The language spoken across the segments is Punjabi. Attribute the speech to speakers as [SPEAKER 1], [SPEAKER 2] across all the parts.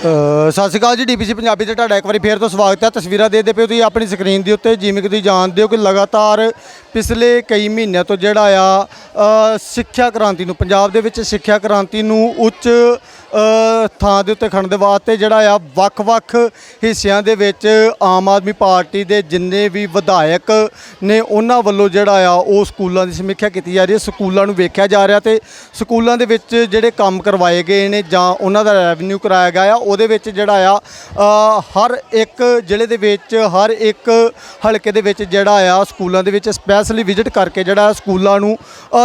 [SPEAKER 1] ਸਤਿ ਸ਼੍ਰੀ ਅਕਾਲ ਜੀ ਡੀਪੀਸੀ ਪੰਜਾਬੀ ਤੇ ਤੁਹਾਡਾ ਇੱਕ ਵਾਰੀ ਫੇਰ ਤੋਂ ਸਵਾਗਤ ਹੈ। ਤਸਵੀਰਾਂ ਦੇਖਦੇ ਪਏ ਹੋ ਤੁਸੀਂ ਆਪਣੀ ਸਕਰੀਨ ਦੇ ਉੱਤੇ ਜਿਵੇਂ ਕਿ ਤੁਸੀਂ ਜਾਣਦੇ ਹੋ ਕਿ ਲਗਾਤਾਰ ਪਿਛਲੇ ਕਈ ਮਹੀਨਿਆਂ ਤੋਂ ਜਿਹੜਾ ਆ ਅ, ਸਿੱਖਿਆ ਕ੍ਰਾਂਤੀ ਨੂੰ ਪੰਜਾਬ ਦੇ ਵਿੱਚ ਸਿੱਖਿਆ ਕ੍ਰਾਂਤੀ ਨੂੰ ਉੱਚ ਥਾਂ ਦੇ ਉੱਤੇ ਖੜਨ ਦੇ ਵਾਸਤੇ ਜਿਹੜਾ ਆ ਵੱਖ-ਵੱਖ ਹਿੱਸਿਆਂ ਦੇ ਵਿੱਚ ਆਮ ਆਦਮੀ ਪਾਰਟੀ ਦੇ ਜਿੰਨੇ ਵੀ ਵਿਧਾਇਕ ਨੇ ਉਹਨਾਂ ਵੱਲੋਂ ਜਿਹੜਾ ਆ ਉਹ ਸਕੂਲਾਂ ਦੀ ਸਮੀਖਿਆ ਕੀਤੀ ਜਾ ਰਹੀ ਹੈ। ਸਕੂਲਾਂ ਨੂੰ ਵੇਖਿਆ ਜਾ ਰਿਹਾ ਤੇ ਸਕੂਲਾਂ ਦੇ ਵਿੱਚ ਜਿਹੜੇ ਕੰਮ ਕਰਵਾਏ ਗਏ ਨੇ ਜਾਂ ਉਹਨਾਂ ਦਾ ਰੈਵਨਿਊ ਕਰਾਇਆ ਗਿਆ ਆ, ਉਹਦੇ ਵਿੱਚ ਜਿਹੜਾ ਆ ਹਰ ਇੱਕ ਜ਼ਿਲ੍ਹੇ ਦੇ ਵਿੱਚ, ਹਰ ਇੱਕ ਹਲਕੇ ਦੇ ਵਿੱਚ ਜਿਹੜਾ ਆ ਸਕੂਲਾਂ ਦੇ ਵਿੱਚ ਸਪੈਸ਼ਲੀ ਵਿਜ਼ਿਟ ਕਰਕੇ ਜਿਹੜਾ ਸਕੂਲਾਂ ਨੂੰ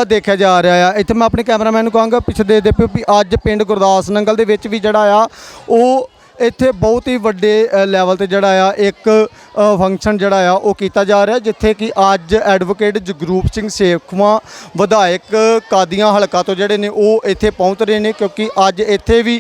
[SPEAKER 1] ਦੇਖਿਆ ਜਾ ਰਿਹਾ ਆ। ਇੱਥੇ ਮੈਂ ਆਪਣੇ ਕੈਮਰਾਮੈਨ ਨੂੰ ਕਹਾਂਗਾ, ਪਿੱਛੇ ਦੇ ਦੇ ਪਿਓ ਵੀ ਅੱਜ ਪਿੰਡ ਗੁਰਦਾਸ ਨੰਗਲ ਦੇ ਵਿੱਚ ਵੀ ਜਿਹੜਾ ਆ, ਉਹ ਇੱਥੇ ਬਹੁਤ ਹੀ ਵੱਡੇ ਲੈਵਲ ਤੇ ਜਿਹੜਾ ਆ, ਇੱਕ ਫੰਕਸ਼ਨ ਜਿਹੜਾ ਆ, ਉਹ ਕੀਤਾ ਜਾ ਰਿਹਾ, ਜਿੱਥੇ ਕਿ ਅੱਜ ਐਡਵੋਕੇਟ ਜਗਰੂਪ ਸਿੰਘ ਸੇਖਵਾਂ ਵਿਧਾਇਕ ਕਾਦੀਆਂ ਹਲਕਾ ਤੋਂ ਜਿਹੜੇ ਨੇ, ਉਹ ਇੱਥੇ ਪਹੁੰਚ ਰਹੇ ਨੇ, ਕਿਉਂਕਿ ਅੱਜ ਇੱਥੇ ਵੀ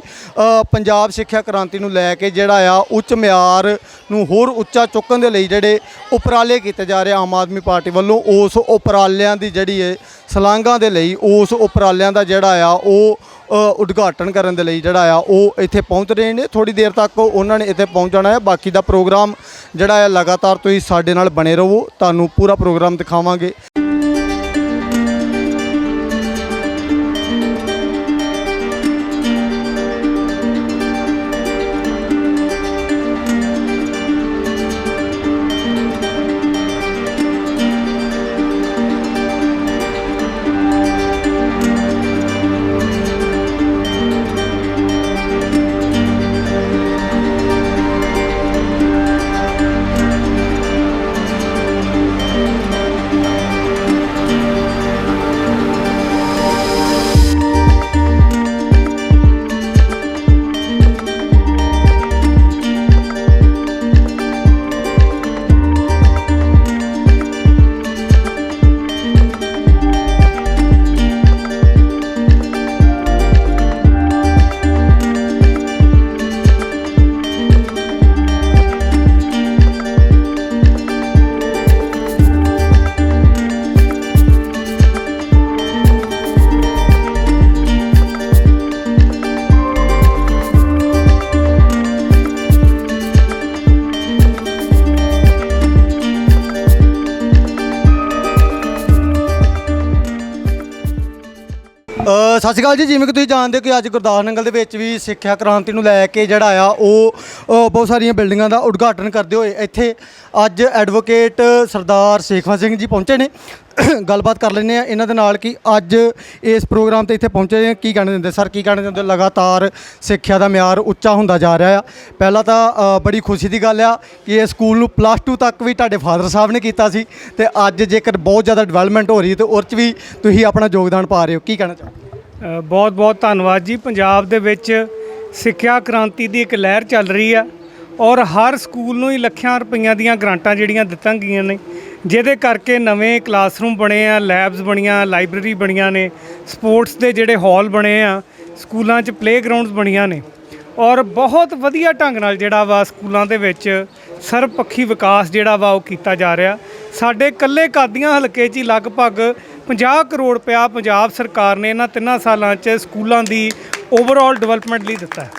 [SPEAKER 1] ਪੰਜਾਬ ਸਿੱਖਿਆ ਕ੍ਰਾਂਤੀ ਨੂੰ ਲੈ ਕੇ ਜਿਹੜਾ ਆ, ਉੱਚ ਮਿਆਰ ਨੂੰ ਹੋਰ ਉੱਚਾ ਚੁੱਕਣ ਦੇ ਲਈ ਜਿਹੜੇ ਉਪਰਾਲੇ ਕੀਤੇ ਜਾ ਰਹੇ ਆਮ ਆਦਮੀ ਪਾਰਟੀ ਵੱਲੋਂ, ਉਸ ਉਪਰਾਲਿਆਂ ਦੀ ਜਿਹੜੀ ਹੈ ਸਲਾਂਘਾਂ ਦੇ ਲਈ ਉਸ ਉਪਰਾਲਿਆਂ ਦਾ ਜਿਹੜਾ ਆ, ਉਹ ਉਦਘਾਟਨ ਕਰਨ ਦੇ ਲਈ ਜਿਹੜਾ ਆ, ਉਹ ਇੱਥੇ ਪਹੁੰਚ ਰਹੇ ਨੇ। ਥੋੜੀ ਦੇਰ ਤੱਕ ਉਹਨਾਂ ਨੇ ਇੱਥੇ ਪਹੁੰਚਣਾ ਹੈ। ਬਾਕੀ ਦਾ ਪ੍ਰੋਗਰਾਮ ਜਿਹੜਾ ਆ, ਲਗਾਤਾਰ ਤੁਸੀਂ ਸਾਡੇ ਨਾਲ ਬਣੇ ਰਹੋ। ਤੁਹਾਨੂੰ ਪੂਰਾ ਪ੍ਰੋਗਰਾਮ ਦਿਖਾਵਾਂਗੇ। ਸਤਿ ਸ਼੍ਰੀ ਅਕਾਲ ਜੀ ਜਿਵੇਂ ਕਿ ਤੁਸੀਂ ਜਾਣਦੇ ਹੋ ਕਿ ਅੱਜ ਗੁਰਦਾਸ ਨੰਗਲ ਦੇ ਵਿੱਚ ਵੀ ਸਿੱਖਿਆ ਕ੍ਰਾਂਤੀ ਨੂੰ ਲੈ ਕੇ ਜਿਹੜਾ ਆ ਉਹ ਅ, ਬਹੁਤ ਸਾਰੀਆਂ ਬਿਲਡਿੰਗਾਂ ਦਾ ਉਦਘਾਟਨ ਕਰਦੇ ਹੋਏ ਇੱਥੇ ਅੱਜ ਐਡਵੋਕੇਟ ਸਰਦਾਰ ਸੇਖਵਾਂ ਸਿੰਘ ਜੀ ਪਹੁੰਚੇ ਨੇ। ਗੱਲਬਾਤ ਕਰ ਲੈਂਦੇ ਆ ਇਹਨਾਂ ਦੇ ਨਾਲ ਕਿ ਅੱਜ ਇਸ ਪ੍ਰੋਗਰਾਮ ਤੇ ਇੱਥੇ ਪਹੁੰਚੇ ਨੇ। ਕੀ ਕਹਿਣਾ ਦਿੰਦੇ ਸਰ? ਕੀ ਕਹਿਣਾ ਦਿੰਦੇ? ਲਗਾਤਾਰ ਸਿੱਖਿਆ ਦਾ ਮਿਆਰ ਉੱਚਾ ਹੁੰਦਾ ਜਾ ਰਿਹਾ ਆ। ਪਹਿਲਾਂ ਤਾਂ ਅ, ਬੜੀ ਖੁਸ਼ੀ ਦੀ ਗੱਲ ਆ ਕਿ ਇਹ ਸਕੂਲ ਨੂੰ ਪਲੱਸ 2 ਤੱਕ ਵੀ ਤੁਹਾਡੇ ਫਾਦਰ ਸਾਹਿਬ ਨੇ ਕੀਤਾ ਸੀ ਤੇ ਅੱਜ ਜੇਕਰ ਬਹੁਤ ਜ਼ਿਆਦਾ ਡਿਵੈਲਪਮੈਂਟ ਹੋ ਰਹੀ ਹੈ ਤੇ ਉਹ 'ਚ ਵੀ ਤੁਸੀਂ ਆਪਣਾ ਯੋਗਦਾਨ ਪਾ ਰਹੇ ਹੋ। ਕੀ ਕਹਿਣਾ ਚਾਹੋਗੇ?
[SPEAKER 2] ਬਹੁਤ ਬਹੁਤ ਧੰਨਵਾਦ ਜੀ। ਪੰਜਾਬ ਦੇ ਵਿੱਚ ਸਿੱਖਿਆ ਕ੍ਰਾਂਤੀ ਦੀ ਇੱਕ ਲਹਿਰ ਚੱਲ ਰਹੀ ਆ ਔਰ ਹਰ ਸਕੂਲ ਨੂੰ ਹੀ ਲੱਖਾਂ ਰੁਪਈਆਂ ਦੀਆਂ ਗ੍ਰਾਂਟਾਂ ਜਿਹੜੀਆਂ ਦਿੱਤੀਆਂ ਗਈਆਂ ਨੇ, ਜਿਹਦੇ ਕਰਕੇ ਨਵੇਂ ਕਲਾਸਰੂਮ ਬਣੇ ਆ ਲੈਬਸ ਬਣੀਆਂ, ਲਾਇਬ੍ਰੇਰੀ ਬਣੀਆਂ ਨੇ, ਸਪੋਰਟਸ ਦੇ ਜਿਹੜੇ ਹਾਲ ਬਣੇ ਆ, ਸਕੂਲਾਂ 'ਚ ਪਲੇਗਰਾਉਂਡਸ ਬਣੀਆਂ ਨੇ ਔਰ ਬਹੁਤ ਵਧੀਆ ਢੰਗ ਨਾਲ ਜਿਹੜਾ ਵਾ ਸਕੂਲਾਂ ਦੇ ਵਿੱਚ ਸਰਬਪੱਖੀ ਵਿਕਾਸ ਜਿਹੜਾ ਵਾ ਉਹ ਕੀਤਾ ਜਾ ਰਿਹਾ। ਸਾਡੇ ਕੱਲੇ ਕਾਦੀਆਂ ਹਲਕੇ 'ਚ ਹੀ ਲਗਭਗ 50 ਕਰੋੜ ਰੁਪਇਆ ਪੰਜਾਬ ਸਰਕਾਰ ਨੇ ਇਹਨਾਂ ਤਿੰਨਾਂ ਸਾਲਾਂ 'ਚ ਸਕੂਲਾਂ ਦੀ ਓਵਰਆਲ ਡਿਵੈਲਪਮੈਂਟ ਲਈ ਦਿੱਤਾ ਹੈ।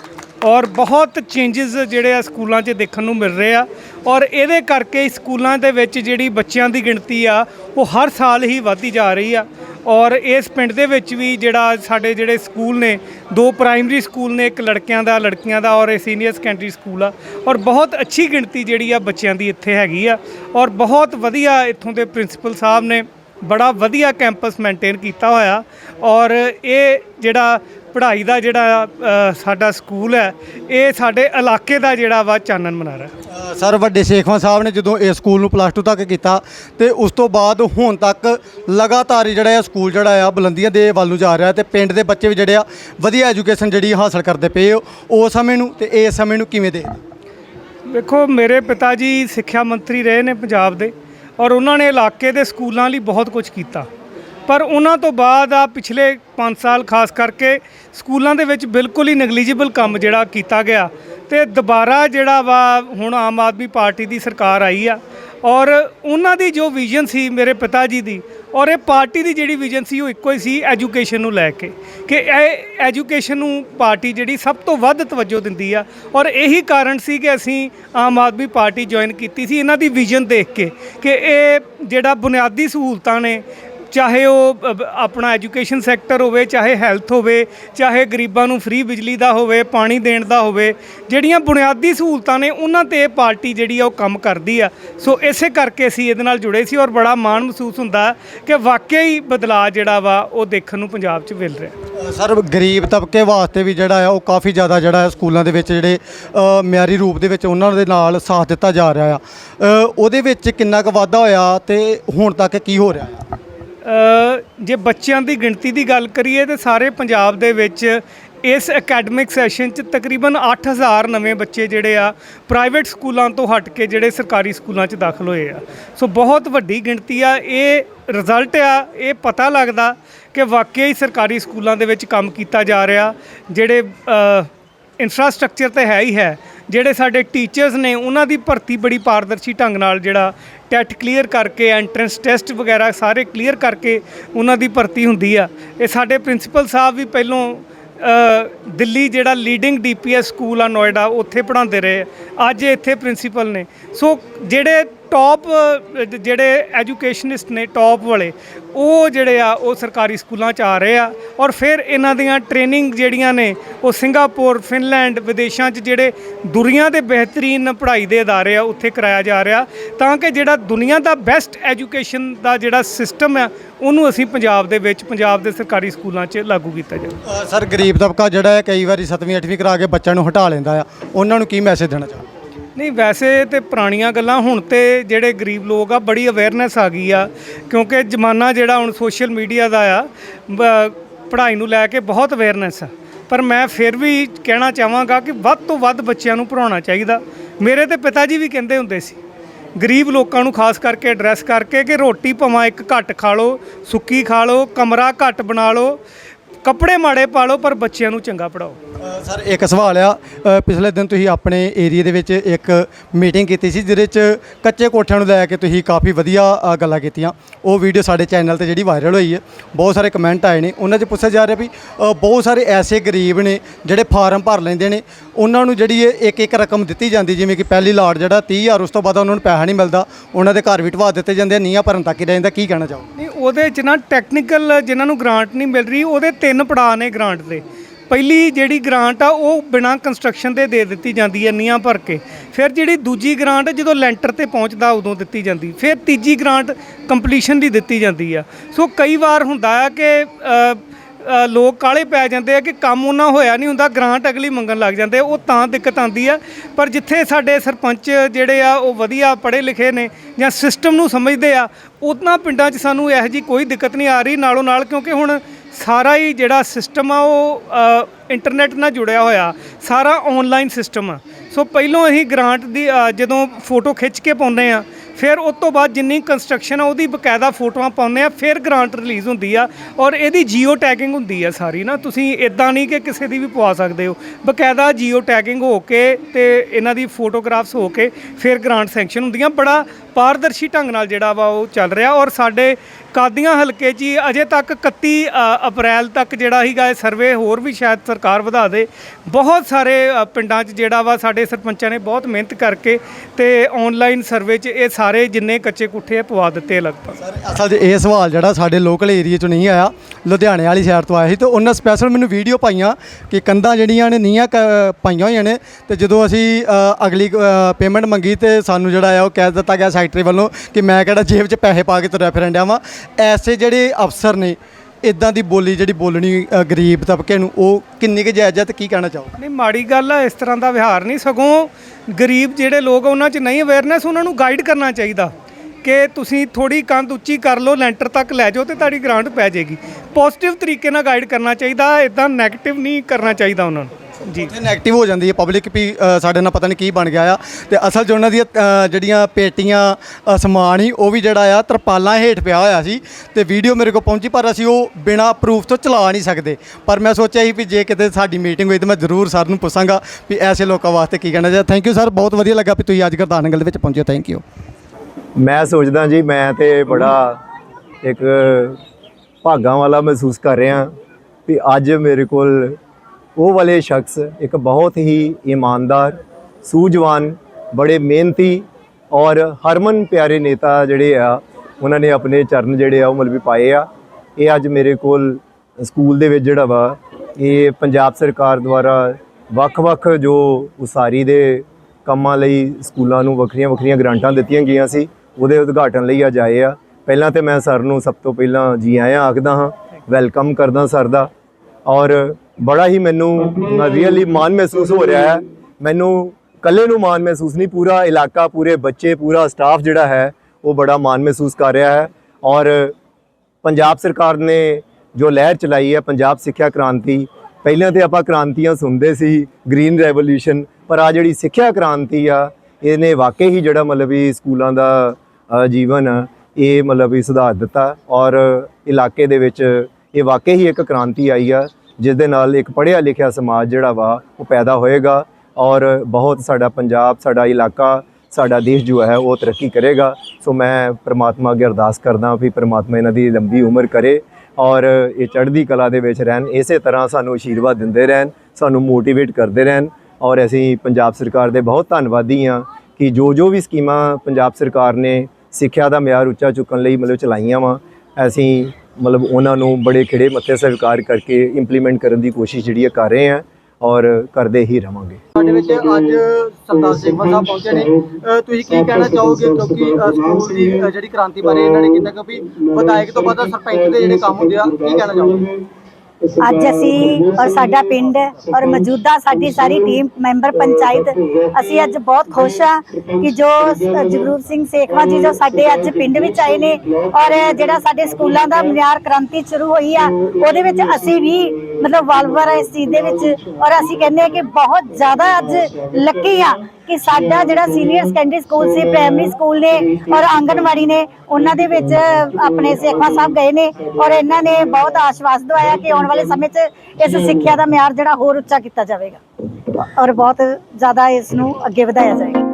[SPEAKER 2] ਔਰ ਬਹੁਤ ਚੇਂਜਸ ਜਿਹੜੇ ਆ ਸਕੂਲਾਂ 'ਚ ਦੇਖਣ ਨੂੰ ਮਿਲ ਰਹੇ ਆ। ਔਰ ਇਹਦੇ ਕਰਕੇ ਸਕੂਲਾਂ ਦੇ ਵਿੱਚ ਜਿਹੜੀ ਬੱਚਿਆਂ ਦੀ ਗਿਣਤੀ ਆ, ਉਹ ਹਰ ਸਾਲ ਹੀ ਵਧਦੀ ਜਾ ਰਹੀ ਆ। ਔਰ ਇਸ ਪਿੰਡ ਦੇ ਵਿੱਚ ਵੀ ਜਿਹੜਾ ਸਾਡੇ ਜਿਹੜੇ ਸਕੂਲ ਨੇ, ਦੋ ਪ੍ਰਾਇਮਰੀ ਸਕੂਲ ਨੇ, ਇੱਕ ਲੜਕਿਆਂ ਦਾ, ਲੜਕੀਆਂ ਦਾ ਔਰ ਇਹ ਸੀਨੀਅਰ ਸੈਕੰਡਰੀ ਸਕੂਲ ਆ। ਔਰ ਬਹੁਤ ਅੱਛੀ ਗਿਣਤੀ ਜਿਹੜੀ ਆ ਬੱਚਿਆਂ ਦੀ ਇੱਥੇ ਹੈਗੀ ਆ। ਔਰ ਬਹੁਤ ਵਧੀਆ ਇੱਥੋਂ ਦੇ ਪ੍ਰਿੰਸੀਪਲ ਸਾਹਿਬ ਨੇ ਬੜਾ ਵਧੀਆ ਕੈਂਪਸ ਮੇਨਟੇਨ ਕੀਤਾ ਹੋਇਆ ਔਰ ਇਹ ਜਿਹੜਾ ਪੜ੍ਹਾਈ ਦਾ ਜਿਹੜਾ ਸਾਡਾ ਸਕੂਲ ਹੈ ਇਹ ਸਾਡੇ ਇਲਾਕੇ ਦਾ ਜਿਹੜਾ ਵਾ ਚਾਨਣ ਮਨਾਰਾ ਹੈ
[SPEAKER 1] ਅ, ਸਰ ਵੱਡੇ ਸੇਖਵਾਂ ਸਾਹਿਬ ਨੇ ਜਦੋਂ ਇਸ ਸਕੂਲ ਨੂੰ ਪਲੱਸ 2 ਤੱਕ ਕੀਤਾ ਤੇ ਉਸ ਤੋਂ ਬਾਅਦ ਹੁਣ ਤੱਕ ਲਗਾਤਾਰ ਹੀ ਜਿਹੜਾ ਆ ਸਕੂਲ ਜਿਹੜਾ ਆ ਬੁਲੰਦੀਆਂ ਦੇ ਵੱਲ ਨੂੰ ਜਾ ਰਿਹਾ ਤੇ ਪਿੰਡ ਦੇ ਬੱਚੇ ਵੀ ਜਿਹੜੇ ਆ ਵਧੀਆ ਐਜੂਕੇਸ਼ਨ ਜਿਹੜੀ ਹਾਸਲ ਕਰਦੇ ਪਏ ਹੋ ਉਸ ਸਮੇਂ ਨੂੰ ਤੇ ਇਸ ਸਮੇਂ ਨੂੰ ਕਿਵੇਂ ਦੇਖਦੇ?
[SPEAKER 2] ਵੇਖੋ ਮੇਰੇ ਪਿਤਾ ਜੀ ਸਿੱਖਿਆ ਮੰਤਰੀ ਰਹੇ ਨੇ ਪੰਜਾਬ ਦੇ। ਔਰ ਉਹਨਾਂ ਨੇ ਇਲਾਕੇ ਦੇ ਸਕੂਲਾਂ ਲਈ ਬਹੁਤ ਕੁਝ ਕੀਤਾ। ਪਰ ਉਹਨਾਂ ਤੋਂ ਬਾਅਦ ਆ ਪਿਛਲੇ 5 ਸਾਲ ਖਾਸ ਕਰਕੇ ਸਕੂਲਾਂ ਦੇ ਵਿੱਚ ਬਿਲਕੁਲ ਹੀ ਨੈਗਲੀਜੀਬਲ ਕੰਮ ਜਿਹੜਾ ਕੀਤਾ ਗਿਆ ਤੇ ਦੁਬਾਰਾ ਜਿਹੜਾ ਵਾ ਹੁਣ ਆਮ ਆਦਮੀ ਪਾਰਟੀ ਦੀ ਸਰਕਾਰ ਆਈ ਆ ਔਰ ਉਹਨਾਂ ਦੀ ਜੋ ਵਿਜ਼ਨ ਸੀ ਮੇਰੇ ਪਿਤਾ ਜੀ ਦੀ, ਔਰ ਇਹ ਪਾਰਟੀ ਦੀ ਜਿਹੜੀ ਵਿਜ਼ਨ ਸੀ ਉਹ ਇੱਕੋ ਹੀ ਸੀ ਐਜੂਕੇਸ਼ਨ ਨੂੰ ਲੈ ਕੇ, ਕਿ ਇਹ ਐਜੂਕੇਸ਼ਨ ਨੂੰ ਪਾਰਟੀ ਜਿਹੜੀ ਸਭ ਤੋਂ ਵੱਧ ਤਵੱਜੋ ਦਿੰਦੀ ਆ, ਔਰ ਇਹੀ ਕਾਰਨ ਸੀ ਕਿ ਅਸੀਂ ਆਮ ਆਦਮੀ ਪਾਰਟੀ ਜੁਆਇਨ ਕੀਤੀ ਸੀ, ਇਹਨਾਂ ਦੀ ਵਿਜ਼ਨ ਦੇਖ ਕੇ, ਕਿ ਇਹ ਜਿਹੜਾ ਬੁਨਿਆਦੀ ਸਹੂਲਤਾਂ ਨੇ ਚਾਹੇ ਉਹ ਅ, ਆਪਣਾ ਐਜੂਕੇਸ਼ਨ ਸੈਕਟਰ ਹੋਵੇ ਚਾਹੇ ਹੈਲਥ ਹੋਵੇ ਚਾਹੇ ਗਰੀਬਾਂ ਨੂੰ ਫ੍ਰੀ ਬਿਜਲੀ ਦਾ ਹੋਵੇ ਪਾਣੀ ਦੇਣ ਦਾ ਹੋਵੇ ਜਿਹੜੀਆਂ ਬੁਨਿਆਦੀ ਸਹੂਲਤਾਂ ਨੇ ਉਹਨਾਂ ਤੇ ਇਹ ਪਾਰਟੀ ਜਿਹੜੀ ਆ ਉਹ ਕੰਮ ਕਰਦੀ ਆ। ਸੋ ਇਸੇ ਕਰਕੇ ਅਸੀਂ ਇਹਦੇ ਨਾਲ ਜੁੜੇ ਸੀ ਔਰ ਬੜਾ ਮਾਣ ਮਹਿਸੂਸ ਹੁੰਦਾ ਕਿ ਵਾਕਿਆ ਹੀ ਬਦਲਾਅ ਜਿਹੜਾ ਵਾ ਉਹ ਦੇਖਣ ਨੂੰ ਪੰਜਾਬ 'ਚ ਮਿਲ ਰਿਹਾ।
[SPEAKER 1] ਸਰ ਗਰੀਬ ਤਬਕੇ ਵਾਸਤੇ ਵੀ ਜਿਹੜਾ ਆ ਉਹ ਕਾਫੀ ਜ਼ਿਆਦਾ ਜਿਹੜਾ ਹੈ ਸਕੂਲਾਂ ਦੇ ਵਿੱਚ ਜਿਹੜੇ ਅ, ਮਿਆਰੀ ਰੂਪ ਦੇ ਵਿੱਚ ਉਹਨਾਂ ਦੇ ਨਾਲ ਸਾਥ ਦਿੱਤਾ ਜਾ ਰਿਹਾ ਆ। ਅ, ਉਹਦੇ ਵਿੱਚ ਕਿੰਨਾ ਕੁ ਵਾਧਾ ਹੋਇਆ ਤੇ ਹੁਣ ਤੱਕ ਕੀ ਹੋ ਰਿਹਾ ਆ?
[SPEAKER 2] ਜੇ ਬੱਚਿਆਂ ਦੀ ਗਿਣਤੀ ਦੀ ਗੱਲ ਕਰੀਏ ਤੇ ਸਾਰੇ ਪੰਜਾਬ ਦੇ ਵਿੱਚ ਇਸ ਅਕੈਡਮਿਕ ਸੈਸ਼ਨ 'ਚ ਤਕਰੀਬਨ 8000 ਨਵੇਂ ਬੱਚੇ ਜਿਹੜੇ ਆ ਪ੍ਰਾਈਵੇਟ ਸਕੂਲਾਂ ਤੋਂ ਹਟ ਕੇ ਜਿਹੜੇ ਸਰਕਾਰੀ ਸਕੂਲਾਂ 'ਚ ਦਾਖਲ ਹੋਏ ਆ। ਸੋ ਬਹੁਤ ਵੱਡੀ ਗਿਣਤੀ ਆ। ਇਹ ਰਿਜ਼ਲਟ ਆ। ਇਹ ਪਤਾ ਲੱਗਦਾ ਕਿ ਵਾਕਈ ਸਰਕਾਰੀ ਸਕੂਲਾਂ ਦੇ ਵਿੱਚ ਕੰਮ ਕੀਤਾ ਜਾ ਰਿਹਾ। ਜਿਹੜੇ ਅ, ਇਨਫਰਾਸਟ੍ਰਕਚਰ ਤੇ ਹੈ ਹੀ ਹੈ। ਜਿਹੜੇ ਸਾਡੇ ਟੀਚਰਸ ਨੇ, ਉਹਨਾਂ ਦੀ ਭਰਤੀ ਬੜੀ ਪਾਰਦਰਸ਼ੀ ਢੰਗ ਨਾਲ ਜਿਹੜਾ ਟੈਟ ਕਲੀਅਰ ਕਰਕੇ ਐਂਟਰੈਂਸ ਟੈਸਟ ਵਗੈਰਾ ਸਾਰੇ ਕਲੀਅਰ ਕਰਕੇ ਉਹਨਾਂ ਦੀ ਭਰਤੀ ਹੁੰਦੀ ਆ ਇਹ ਸਾਡੇ ਪ੍ਰਿੰਸੀਪਲ ਸਾਹਿਬ ਵੀ ਪਹਿਲੋਂ ਦਿੱਲੀ ਜਿਹੜਾ ਲੀਡਿੰਗ ਡੀਪੀਐਸ ਸਕੂਲ ਆ, ਨੋਇਡਾ, ਉੱਥੇ ਪੜ੍ਹਾਉਂਦੇ ਰਹੇ ਆ। ਅੱਜ ਇੱਥੇ ਪ੍ਰਿੰਸੀਪਲ ਨੇ ਸੋ ਜਿਹੜੇ ਟੌਪ ਜਿਹੜੇ ਐਜੂਕੇਸ਼ਨਿਸਟ ਨੇ ਟੌਪ ਵਾਲੇ, ਉਹ ਜਿਹੜੇ ਆ, ਉਹ ਸਰਕਾਰੀ ਸਕੂਲਾਂ 'ਚ ਆ ਰਹੇ ਆ ਔਰ ਫਿਰ ਇਹਨਾਂ ਦੀਆਂ ਟ੍ਰੇਨਿੰਗ ਜਿਹੜੀਆਂ ਨੇ, ਉਹ ਸਿੰਗਾਪੁਰ ਫਿਨਲੈਂਡ ਵਿਦੇਸ਼ਾਂ 'ਚ ਜਿਹੜੇ ਦੁਨੀਆ ਦੇ ਬਿਹਤਰੀਨ ਪੜ੍ਹਾਈ ਦੇ ਅਦਾਰੇ ਆ, ਉੱਥੇ ਕਰਾਇਆ ਜਾ ਰਿਹਾ। ਤਾਂ ਕਿ ਜਿਹੜਾ ਦੁਨੀਆ ਦਾ ਬੈਸਟ ਐਜੂਕੇਸ਼ਨ ਦਾ ਜਿਹੜਾ ਸਿਸਟਮ ਆ, ਉਹਨੂੰ ਅਸੀਂ ਪੰਜਾਬ ਦੇ ਵਿੱਚ, ਪੰਜਾਬ ਦੇ ਸਰਕਾਰੀ ਸਕੂਲਾਂ 'ਚ ਲਾਗੂ ਕੀਤਾ ਜਾਵੇ।
[SPEAKER 1] ਸਰ, ਗਰੀਬ ਤਬਕਾ ਜਿਹੜਾ ਹੈ, ਕਈ ਵਾਰੀ 7ਵੀਂ 8ਵੀਂ ਕਰਾ ਕੇ ਬੱਚਿਆਂ ਨੂੰ ਹਟਾ ਲੈਂਦਾ ਆ। ਉਹਨਾਂ ਨੂੰ ਕੀ ਮੈਸੇਜ ਦੇਣਾ ਚਾਹੁੰਦੇ
[SPEAKER 2] ਨਹੀਂ, ਵੈਸੇ ਤੇ ਪੁਰਾਣੀਆਂ ਗੱਲਾਂ ਹੁਣ ਤੇ ਜਿਹੜੇ ਗਰੀਬ ਲੋਕ ਆ, ਬੜੀ ਅਵੇਅਰਨੈਸ ਆ ਗਈ ਆ, ਕਿਉਂਕਿ ਜ਼ਮਾਨਾ ਜਿਹੜਾ ਹੁਣ ਸੋਸ਼ਲ ਮੀਡੀਆ ਦਾ ਆ ਬ- ਪੜ੍ਹਾਈ ਨੂੰ ਲੈ ਕੇ ਬਹੁਤ ਅਵੇਅਰਨੈਸ ਆ। ਪਰ ਮੈਂ ਫਿਰ ਵੀ ਕਹਿਣਾ ਚਾਹਾਂਗਾ ਕਿ ਵੱਧ ਤੋਂ ਵੱਧ ਬੱਚਿਆਂ ਨੂੰ ਪੜਾਉਣਾ ਚਾਹੀਦਾ। ਮੇਰੇ ਤੇ ਪਿਤਾ ਜੀ ਵੀ ਕਹਿੰਦੇ ਹੁੰਦੇ ਸੀ, ਗਰੀਬ ਲੋਕਾਂ ਨੂੰ ਖਾਸ ਕਰਕੇ ਐਡਰੈਸ ਕਰਕੇ ਕਿ ਰੋਟੀ ਭਾਵੇਂ ਇੱਕ ਘੱਟ ਖਾ ਲਓ, ਸੁੱਕੀ ਖਾ ਲਓ, ਕਮਰਾ ਘੱਟ ਬਣਾ ਲਓ ਕੱਪੜੇ ਮਾੜੇ ਪਾ ਲਓ ਪਰ ਬੱਚਿਆਂ ਨੂੰ ਚੰਗਾ ਪੜਾਓ
[SPEAKER 1] ਸਰ ਇੱਕ ਸਵਾਲ ਆ। ਅ, ਪਿਛਲੇ ਦਿਨ ਤੁਸੀਂ ਆਪਣੇ ਏਰੀਆ ਦੇ ਵਿੱਚ ਇੱਕ ਮੀਟਿੰਗ ਕੀਤੀ ਸੀ ਜਿਹਦੇ 'ਚ ਕੱਚੇ ਕੋਠਿਆਂ ਨੂੰ ਲੈ ਕੇ ਤੁਸੀਂ ਕਾਫੀ ਵਧੀਆ ਅ, ਗੱਲਾਂ ਕੀਤੀਆਂ। ਉਹ ਵੀਡੀਓ ਸਾਡੇ ਚੈਨਲ ਤੇ ਜਿਹੜੀ ਵਾਇਰਲ ਹੋਈ ਹੈ ਬਹੁਤ ਸਾਰੇ ਕਮੈਂਟ ਆਏ ਨੇ। ਉਹਨਾਂ 'ਚ ਪੁੱਛਿਆ ਜਾ ਰਿਹਾ ਵੀ ਅ, ਬਹੁਤ ਸਾਰੇ ਐਸੇ ਗਰੀਬ ਨੇ ਜਿਹੜੇ ਫਾਰਮ ਭਰ ਲੈਂਦੇ ਨੇ। ਉਹਨਾਂ ਨੂੰ ਜਿਹੜੀ ਇਹ ਇੱਕ ਇੱਕ ਰਕਮ ਦਿੱਤੀ ਜਾਂਦੀ ਜਿਵੇਂ ਕਿ ਪਹਿਲੀ ਲਾਟ ਜਿਹੜਾ 30000 ਉਸ ਤੋਂ ਬਾਅਦ ਉਹਨਾਂ ਨੂੰ ਪੈਸਾ ਨਹੀਂ ਮਿਲਦਾ। ਉਹਨਾਂ ਦੇ ਘਰ ਵੀ ਢਵਾ ਦਿੱਤੇ ਜਾਂਦੇ ਆ, ਨੀਹਾਂ ਭਰਨ ਤੱਕ ਹੀ ਰਹਿ ਜਾਂਦਾ ਕੀ ਕਹਿਣਾ
[SPEAKER 2] ਚਾਹੋਗੇ? ਉਹਦੇ ਚ ਨਾ ਟੈਕਨੀਕਲ ਜਿਨ੍ਹਾਂ ਨੂੰ ਗ੍ਰਾਂਟ ਨਹੀਂ ਮਿਲ ਰਹੀ, ਉਹਦੇ ਤਿੰਨ ਪੜਾਅ ਨੇ ਗ੍ਰਾਂਟ ਦੇ। ਪਹਿਲੀ ਜਿਹੜੀ ਗ੍ਰਾਂਟ ਆ, ਉਹ ਬਿਨਾਂ ਕੰਸਟਰਕਸ਼ਨ ਦੇ ਦੇ ਦਿੱਤੀ ਜਾਂਦੀ ਹੈ ਨੀਹਾਂ ਭਰ ਕੇ। ਫਿਰ ਜਿਹੜੀ ਦੂਜੀ ਗ੍ਰਾਂਟ ਜਦੋਂ ਲੈਂਟਰ ਤੇ ਪਹੁੰਚਦਾ, ਉਦੋਂ ਦਿੱਤੀ ਜਾਂਦੀ। ਫਿਰ ਤੀਜੀ ਗ੍ਰਾਂਟ ਕੰਪਲੀਸ਼ਨ ਦੀ ਦਿੱਤੀ ਜਾਂਦੀ ਆ। ਸੋ ਕਈ ਵਾਰ ਹੁੰਦਾ ਆ ਕਿ ਅ, ਲੋਕ ਕਾਲੇ ਪੈ ਜਾਂਦੇ ਆ ਕਿ ਕੰਮ ਉਹਨਾਂ ਹੋਇਆ ਨਹੀਂ ਹੁੰਦਾ ਗ੍ਰਾਂਟ ਅਗਲੀ ਮੰਗਣ ਲੱਗ ਜਾਂਦੇ ਆ, ਉਹ ਤਾਂ ਦਿੱਕਤ ਆਉਂਦੀ ਆ। ਪਰ ਜਿੱਥੇ ਸਾਡੇ ਸਰਪੰਚ ਜਿਹੜੇ ਆ ਉਹ ਵਧੀਆ ਪੜ੍ਹੇ ਲਿਖੇ ਨੇ ਜਾਂ ਸਿਸਟਮ ਨੂੰ ਸਮਝਦੇ ਆ ਉਹਨਾਂ ਪਿੰਡਾਂ 'ਚ ਸਾਨੂੰ ਇਹੋ ਜੀ ਕੋਈ ਦਿੱਕਤ ਨਹੀਂ ਆ ਰਹੀ ਨਾਲੋਂ ਨਾਲ ਕਿਉਂਕਿ ਹੁਣ ਸਾਰਾ ਹੀ ਜਿਹੜਾ ਸਿਸਟਮ ਆ ਉਹ ਅ, ਇੰਟਰਨੈਟ ਨਾਲ ਜੁੜਿਆ ਹੋਇਆ ਸਾਰਾ ਆਨਲਾਈਨ ਸਿਸਟਮ ਆ। ਸੋ ਪਹਿਲੋਂ ਅਸੀਂ ਗ੍ਰਾਂਟ ਦੀ ਅ, ਜਦੋਂ ਫੋਟੋ ਖਿੱਚ ਕੇ ਪਾਉਂਦੇ ਆ ਫਿਰ ਉਸ ਤੋਂ ਬਾਅਦ ਜਿੰਨੀ ਕੰਸਟਰਕਸ਼ਨ ਆ, ਉਹਦੀ ਬਕਾਇਦਾ ਫੋਟੋਆਂ ਪਾਉਂਦੇ ਆ, ਫਿਰ ਗ੍ਰਾਂਟ ਰਿਲੀਜ਼ ਹੁੰਦੀ ਆ ਔਰ ਇਹਦੀ ਜੀਓ ਟੈਗਿੰਗ ਹੁੰਦੀ ਆ ਸਾਰੀ ਨਾ, ਤੁਸੀਂ ਇਦਾਂ ਨਹੀਂ ਕਿ ਕਿਸੇ ਦੀ ਵੀ ਪਵਾ ਸਕਦੇ ਹੋ। ਬਕਾਇਦਾ ਜੀਓ ਟੈਗਿੰਗ ਹੋ ਕੇ ਤੇ ਇਹਨਾਂ ਦੀ ਫੋਟੋਗ੍ਰਾਫਸ ਹੋ ਕੇ ਫਿਰ ਗ੍ਰਾਂਟ ਸੈਂਕਸ਼ਨ ਹੁੰਦੀਆਂ। ਬੜਾ ਪਾਰਦਰਸ਼ੀ ਢੰਗ ਨਾਲ ਜਿਹੜਾ ਵਾ ਉਹ ਚੱਲ ਰਿਹਾ ਔਰ ਸਾਡੇ ਕਾਦੀਆਂ ਹਲਕੇ 'ਚ ਹੀ ਅਜੇ ਤੱਕ 31 ਅਪ੍ਰੈਲ ਤੱਕ ਜਿਹੜਾ ਸੀਗਾ ਇਹ ਸਰਵੇ ਹੋਰ ਵੀ ਸ਼ਾਇਦ ਸਰਕਾਰ ਵਧਾ ਦੇ। ਬਹੁਤ ਸਾਰੇ ਪਿੰਡਾਂ 'ਚ ਜਿਹੜਾ ਵਾ ਸਾਡੇ ਸਰਪੰਚਾਂ ਨੇ ਬਹੁਤ ਮਿਹਨਤ ਕਰਕੇ ਤੇ ਆਨਲਾਈਨ ਸਰਵੇ 'ਚ ਇਹ ਸਾਰੇ ਜਿੰਨੇ ਕੱਚੇ ਕੁੱਠੇ ਪਵਾ ਦਿੱਤੇ ਲਗਭਗ।
[SPEAKER 1] ਸਰ, ਅਸਲ 'ਚ ਇਹ ਸਵਾਲ ਜਿਹੜਾ ਸਾਡੇ ਲੋਕਲ ਏਰੀਆ 'ਚੋਂ ਨਹੀਂ ਆਇਆ, ਲੁਧਿਆਣੇ ਵਾਲੀ ਸ਼ਹਿਰ ਤੋਂ ਆਇਆ ਸੀ ਤੇ ਉਹਨਾਂ ਸਪੈਸ਼ਲ ਮੈਨੂੰ ਵੀਡੀਓ ਪਾਈਆਂ ਕਿ ਕੰਧਾਂ ਜਿਹੜੀਆਂ ਨੇ ਨੀਆਂ ਕ- ਪਾਈਆਂ ਹੋਈਆਂ ਨੇ ਤੇ ਜਦੋਂ ਅਸੀਂ ਅਗਲੀ ਪੇਮੈਂਟ ਮੰਗੀ ਤੇ ਸਾਨੂੰ ਜਿਹੜਾ ਆ ਉਹ ਕਹਿ ਦਿੱਤਾ ਗਿਆ ਸੈਕਟਰੀ ਵੱਲੋਂ ਕਿ ਮੈਂ ਕਿਹੜਾ ਜੇਬ 'ਚ ਪੈਸੇ ਪਾ ਕੇ ਤੁਰਿਆ ਫਿਰਨ ਡਿਆ ਵਾਂ। ਐਸੇ ਜਿਹੜੇ ਅਫਸਰ ਨੇ ਇਦਾਂ ਦੀ ਬੋਲੀ ਜਿਹੜੀ ਬੋਲਣੀ ਅ, ਗਰੀਬ ਤਬਕੇ ਨੂੰ ਉਹ ਕਿੰਨੀ ਕੁ ਜਾਇਜ਼ ਹੈ ਤੇ ਕੀ ਕਹਿਣਾ ਚਾਹੋ
[SPEAKER 2] ਨਹੀਂ ਮਾੜੀ ਗੱਲ ਆ ਇਸ ਤਰ੍ਹਾਂ ਦਾ ਵਿਹਾਰ ਨਹੀਂ ਸਗੋਂ ਗਰੀਬ ਜਿਹੜੇ ਲੋਕ ਆ ਉਹਨਾਂ 'ਚ ਨਹੀਂ ਅਵੇਅਰਨੈਸ ਉਹਨਾਂ ਨੂੰ ਗਾਈਡ ਕਰਨਾ ਚਾਹੀਦਾ ਕਿ ਤੁਸੀਂ ਥੋੜੀ ਕੰਧ ਉੱਚੀ ਕਰ ਲਓ ਲੈਂਟਰ ਤੱਕ ਲੈ ਜਾਓ ਤੇ ਤੁਹਾਡੀ ਗ੍ਰਾਂਟ ਪੈ ਜਾਏਗੀ। ਪੋਜ਼ਿਟਿਵ ਤਰੀਕੇ ਨਾਲ ਗਾਈਡ ਕਰਨਾ ਚਾਹੀਦਾ ਇਦਾਂ 네ਗੇਟਿਵ ਨਹੀਂ ਕਰਨਾ ਚਾਹੀਦਾ ਉਹਨਾਂ ਨੂੰ। ਜੀ।
[SPEAKER 1] ਉੱਥੇ ਨੈਗੇਟਿਵ ਹੋ ਜਾਂਦੀ ਹੈ ਪਬਲਿਕ ਵੀ ਅ, ਸਾਡੇ ਨਾਲ ਪਤਾ ਨਹੀਂ ਕੀ ਬਣ ਗਿਆ ਆ। ਤੇ ਅਸਲ 'ਚ ਉਹਨਾਂ ਦੀਆਂ ਅ, ਜਿਹੜੀਆਂ ਪੇਟੀਆਂ ਅ, ਸਮਾਨ ਹੀ ਉਹ ਵੀ ਜਿਹੜਾ ਆ ਤਰਪਾਲਾਂ ਹੇਠ ਪਿਆ ਹੋਇਆ ਸੀ। ਤੇ ਵੀਡੀਓ ਮੇਰੇ ਕੋਲ ਪਹੁੰਚੀ ਪਰ ਅਸੀਂ ਉਹ ਬਿਨਾ ਪ੍ਰੂਫ ਤੋਂ ਚਲਾ ਨਹੀਂ ਸਕਦੇ। ਪਰ ਮੈਂ ਸੋਚਿਆ ਸੀ ਵੀ ਜੇ ਕਿਤੇ ਸਾਡੀ ਮੀਟਿੰਗ ਹੋਈ ਤਾਂ ਮੈਂ ਜ਼ਰੂਰ ਸਰ ਨੂੰ ਪੁੱਛਾਂਗਾ ਵੀ ਐਸੇ ਲੋਕਾਂ ਵਾਸਤੇ ਕੀ ਕਹਿਣਾ ਚਾਹੀਦਾ। ਥੈਂਕ ਯੂ ਸਰ ਬਹੁਤ ਵਧੀਆ ਲੱਗਾ ਵੀ ਤੁਸੀਂ ਅੱਜ ਗੁਰਦਾਨਗਲ ਦੇ ਵਿੱਚ ਪਹੁੰਚੇ ਥੈਂਕ ਯੂ
[SPEAKER 3] ਮੈਂ ਸੋਚਦਾ ਜੀ ਮੈਂ ਤੇ ਬੜਾ ਇੱਕ ਭਾਗਾਂ ਵਾਲਾ ਮਹਿਸੂਸ ਕਰ ਰਿਹਾ ਵੀ ਅੱਜ ਮੇਰੇ ਕੋਲ ਉਹ ਵਾਲੇ ਸ਼ਖਸ ਇੱਕ ਬਹੁਤ ਹੀ ਇਮਾਨਦਾਰ, ਸੂਝਵਾਨ, ਬੜੇ ਮਿਹਨਤੀ ਔਰ ਹਰਮਨ ਪਿਆਰੇ ਨੇਤਾ ਜਿਹੜੇ ਆ, ਉਹਨਾਂ ਨੇ ਆਪਣੇ ਚਰਨ ਜਿਹੜੇ ਆ ਉਹ ਮਤਲਬ ਪਾਏ ਆ। ਇਹ ਅੱਜ ਮੇਰੇ ਕੋਲ ਸਕੂਲ ਦੇ ਵਿੱਚ ਜਿਹੜਾ ਵਾ, ਇਹ ਪੰਜਾਬ ਸਰਕਾਰ ਦੁਆਰਾ ਵੱਖ-ਵੱਖ ਜੋ ਉਸਾਰੀ ਦੇ ਕੰਮਾਂ ਲਈ ਸਕੂਲਾਂ ਨੂੰ ਵੱਖਰੀਆਂ ਵੱਖਰੀਆਂ ਗ੍ਰਾਂਟਾਂ ਦਿੱਤੀਆਂ ਗਈਆਂ ਸੀ, ਉਹਦੇ ਉਦਘਾਟਨ ਲਈ ਅੱਜ ਆਏ ਆ। ਪਹਿਲਾਂ ਤੇ ਮੈਂ ਸਰ ਨੂੰ ਸਭ ਤੋਂ ਪਹਿਲਾਂ ਜੀ ਆਇਆਂ ਆਖਦਾ ਹਾਂ, ਵੈਲਕਮ ਕਰਦਾ ਸਰ ਦਾ। ਔਰ ਬੜਾ ਹੀ ਮੈਨੂੰ ਰੀਅਲੀ ਮਾਣ ਮਹਿਸੂਸ ਹੋ ਰਿਹਾ ਹੈ। ਮੈਨੂੰ ਇਕੱਲੇ ਨੂੰ ਮਾਣ ਮਹਿਸੂਸ ਨਹੀਂ ਪੂਰਾ ਇਲਾਕਾ ਪੂਰੇ ਬੱਚੇ ਪੂਰਾ ਸਟਾਫ ਜਿਹੜਾ ਹੈ ਉਹ ਬੜਾ ਮਾਣ ਮਹਿਸੂਸ ਕਰ ਰਿਹਾ ਹੈ। ਔਰ ਪੰਜਾਬ ਸਰਕਾਰ ਨੇ ਜੋ ਲਹਿਰ ਚਲਾਈ ਹੈ ਪੰਜਾਬ ਸਿੱਖਿਆ ਕ੍ਰਾਂਤੀ ਪਹਿਲਾਂ ਤੇ ਆਪਾਂ ਕ੍ਰਾਂਤੀਆਂ ਸੁਣਦੇ ਸੀ ਗ੍ਰੀਨ ਰੈਵੋਲੂਸ਼ਨ ਪਰ ਆ ਜਿਹੜੀ ਸਿੱਖਿਆ ਕ੍ਰਾਂਤੀ ਆ ਇਹਨੇ ਵਾਕਈ ਹੀ ਜਿਹੜਾ ਮਤਲਬ ਵੀ ਸਕੂਲਾਂ ਦਾ ਜੀਵਨ ਆ, ਇਹ ਮਤਲਬ ਵੀ ਸੁਧਾਰ ਦਿੱਤਾ। ਔਰ ਇਲਾਕੇ ਦੇ ਵਿੱਚ ਇਹ ਵਾਕਈ ਹੀ ਇੱਕ ਕ੍ਰਾਂਤੀ ਆਈ ਆ ਜਿਸ ਦੇ ਨਾਲ ਇੱਕ ਪੜ੍ਹਿਆ ਲਿਖਿਆ ਸਮਾਜ ਜਿਹੜਾ ਵਾ, ਉਹ ਪੈਦਾ ਹੋਏਗਾ ਔਰ ਬਹੁਤ ਸਾਡਾ ਪੰਜਾਬ, ਸਾਡਾ ਇਲਾਕਾ, ਸਾਡਾ ਦੇਸ਼ ਜੋ ਹੈ, ਉਹ ਤਰੱਕੀ ਕਰੇਗਾ। ਸੋ ਮੈਂ ਪ੍ਰਮਾਤਮਾ ਅੱਗੇ ਅਰਦਾਸ ਕਰਦਾ ਵੀ ਪ੍ਰਮਾਤਮਾ ਇਹਨਾਂ ਦੀ ਲੰਬੀ ਉਮਰ ਕਰੇ ਔਰ ਇਹ ਚੜ੍ਹਦੀ ਕਲਾ ਦੇ ਵਿੱਚ ਰਹਿਣ, ਇਸੇ ਤਰ੍ਹਾਂ ਸਾਨੂੰ ਆਸ਼ੀਰਵਾਦ ਦਿੰਦੇ ਰਹਿਣ, ਸਾਨੂੰ ਮੋਟੀਵੇਟ ਕਰਦੇ ਰਹਿਣ ਔਰ ਅਸੀਂ ਪੰਜਾਬ ਸਰਕਾਰ ਦੇ ਬਹੁਤ ਧੰਨਵਾਦੀ ਹਾਂ ਕਿ ਜੋ ਜੋ ਵੀ ਸਕੀਮਾਂ ਪੰਜਾਬ ਸਰਕਾਰ ਨੇ ਸਿੱਖਿਆ ਦਾ ਮਿਆਰ ਉੱਚਾ ਚੁੱਕਣ ਲਈ ਮਤਲਬ ਚਲਾਈਆਂ ਵਾ, ਅਸੀਂ ਮਤਲਬ ਉਹਨਾਂ ਨੂੰ ਬੜੇ ਖਿੜੇ ਮੱਥੇ ਸਵੀਕਾਰ ਕਰਕੇ ਇੰਪਲੀਮੈਂਟ ਕਰਨ ਦੀ ਕੋਸ਼ਿਸ਼ ਜਿਹੜੀ ਹੈ ਕਰ ਰਹੇ ਹਾਂ ਔਰ ਕਰਦੇ ਹੀ ਰਵਾਂਗੇ।
[SPEAKER 1] ਸਾਡੇ ਵਿੱਚ ਅੱਜ ਸਰਦਾਰ ਸਿੰਘ ਸਾਹਿਬ ਪਹੁੰਚੇ ਨੇ। ਤੁਸੀਂ ਕੀ ਕਹਿਣਾ ਚਾਹੋਗੇ ਕਿਉਂਕਿ ਸਕੂਲ ਦੀ ਜਿਹੜੀ ਕ੍ਰਾਂਤੀ ਬਾਰੇ ਇਹਨਾਂ ਨੇ ਕੀਤਾ ਕਿ ਵਿਧਾਇਕ ਤੋਂ ਬਾਅਦ ਸਰਪੰਚ ਦੇ ਜਿਹੜੇ ਕੰਮ ਹੁੰਦੇ ਆ, ਕੀ ਕਹਿਣਾ ਚਾਹੋਗੇ?
[SPEAKER 4] ਅੱਜ ਅਸੀਂ ਔਰ ਸਾਡਾ ਪਿੰਡ ਔਰ ਮੌਜੂਦਾ ਸਾਡੀ ਸਾਰੀ ਟੀਮ ਮੈਂਬਰ ਪੰਚਾਇਤ, ਅਸੀਂ ਅੱਜ ਬਹੁਤ ਖੁਸ਼ ਆ ਕਿ ਜੋ ਸ- ਜਗਰੂਪ ਸਿੰਘ ਸੇਖਵਾ ਜੀ ਜੋ ਸਾਡੇ ਅੱਜ ਪਿੰਡ ਵਿੱਚ ਆਏ ਨੇ ਔਰ ਜਿਹੜਾ ਸਾਡੇ ਸਕੂਲਾਂ ਦਾ ਮਿਆਰ ਕ੍ਰਾਂਤੀ ਸ਼ੁਰੂ ਹੋਈ ਆ, ਉਹਦੇ ਵਿੱਚ ਅਸੀਂ ਵੀ ਮਤਲਬ ਵਾਲਵਰ ਇਸ ਚੀਜ਼ ਦੇ ਵਿੱਚ ਔਰ ਅਸੀਂ ਕਹਿੰਦੇ ਆ ਕਿ ਬਹੁਤ ਜ਼ਿਆਦਾ ਅੱਜ ਲੱਕੀ ਆ ਕਿ ਸਾਡਾ ਜਿਹੜਾ ਸੀਨੀਅਰ ਸੈਕੰਡਰੀ ਸਕੂਲ ਸੀ ਪ੍ਰਾਇਮਰੀ ਸਕੂਲ ਨੇ ਔਰ ਆਂਗਨਵਾੜੀ ਨੇ, ਉਹਨਾਂ ਦੇ ਵਿੱਚ ਆਪਣੇ ਸੇਖਵਾ ਸਾਹਿਬ ਗਏ ਨੇ ਔਰ ਇਹਨਾਂ ਨੇ ਬਹੁਤ ਆਸ਼ਵਾਸ ਦਵਾਇਆ ਕਿ ਆਉਣ ਵਾਲੇ ਸਮੇਂ 'ਚ ਇਸ ਸਿੱਖਿਆ ਦਾ ਮਿਆਰ ਜਿਹੜਾ ਹੋਰ ਉੱਚਾ ਕੀਤਾ ਜਾਵੇਗਾ। ਔਰ ਬਹੁਤ ਜ਼ਿਆਦਾ ਇਸ ਨੂੰ ਅੱਗੇ ਵਧਾਇਆ ਜਾਏਗਾ